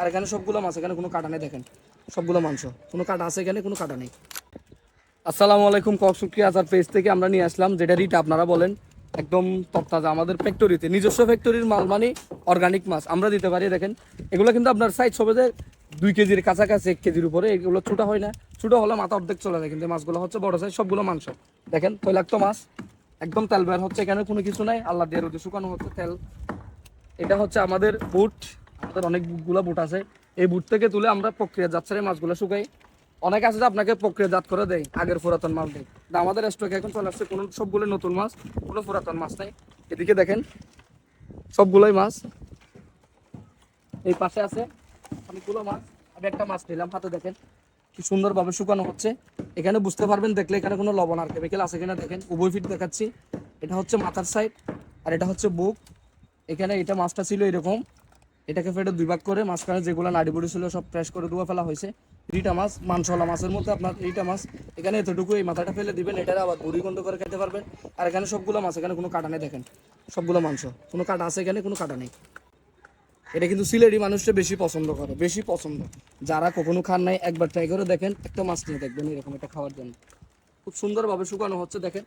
আর এখানে সবগুলো মাছ, এখানে কোনো কাটা নেই, দেখেন। সবগুলো মাংস। কোনো কাটা আছে এখানে, কোনো কাটা নেই। আসসালামু আলাইকুম কক শুক্রিয়া আজার পেজ থেকে আমরা নিয়ে আসলাম, যেটা রিট আপনারা বলেন, একদম তত্তাজা আমাদের ফ্যাক্টরিতে, নিজস্ব ফ্যাক্টরির মাল মানে অর্গানিক মাছ, আমরা দিতে পারি, দেখেন। এগুলো কিন্তু আপনার সাইজ হবে যে দুই কেজির কাছাকাছি, এক কেজির উপরে, এগুলো ছোটো হয় না। ছোটো হলে মাথা অর্ধেক চলে যায়, কিন্তু মাছগুলো হচ্ছে বড় সাইজ সবগুলো মাংস। দেখেন, তৈলাক্ত মাছ, একদম তেল বের হচ্ছে এখানে, কোনো কিছু নাই। আল্লাহ দিয়ে রোদে শুকানো হচ্ছে, তেল। এটা হচ্ছে আমাদের বুট। আমাদের অনেকগুলো বুট আছে। এই বুট থেকে তুলে আমরা প্রক্রিয়াজাত ছেড়ে মাছগুলো শুকাই। অনেক আছে যে আপনাকে প্রক্রিয়াজাত করে দেয় আগের পুরাতন মাল দেয় কিন্তু আমাদের স্টকে এখন চলে আসছে কোনো সবগুলো নতুন মাছ, কোনো পুরাতন মাছ নেই। এদিকে দেখেন, সবগুলোই মাছ। এই পাশে আছে অনেকগুলো মাছ। আমি একটা মাছ নিলাম হাতে, দেখেন। কি সুন্দরভাবে শুকানো হচ্ছে। এখানে বুঝতে পারবেন, দেখলে এখানে কোনো লবণ আর কেমিক্যাল আছে কিনা। দেখেন, উভয় ফিট দেখাচ্ছি। এটা হচ্ছে মাথার সাইড আর এটা হচ্ছে বুক। এখানে এটা মাছটা ছিল এরকম। এটাকে ফেটে দুই ভাগ করে মাঝখানে যেগুলো নাড়ি বুড়ি ছিল সব ফ্রেশ করে ধুয়ে ফেলা হয়েছে। রিটা মাছ মাংসওয়ালা মাছের মধ্যে আপনার রিটা মাছ। এখানে এতটুকু এই মাথাটা ফেলে দিবেন, এটার আবার বুড়ি গন্ধ করে খেতে পারবেন। আর এখানে সবগুলো মাছ, এখানে কোনো কাটা নেই দেখেন। সবগুলো মাংস, কোনো কাটা আছে এখানে, কোনো কাটা নেই। এটা কিন্তু সিলেটি মানুষটা বেশি পছন্দ করে, বেশি পছন্দ। যারা কখনো খান নাই, একবার ট্রাই করে দেখেন, একটা মাছ নিয়ে দেখবেন এরকম একটা খাওয়ার জন্য। খুব সুন্দরভাবে শুকানো হচ্ছে, দেখেন।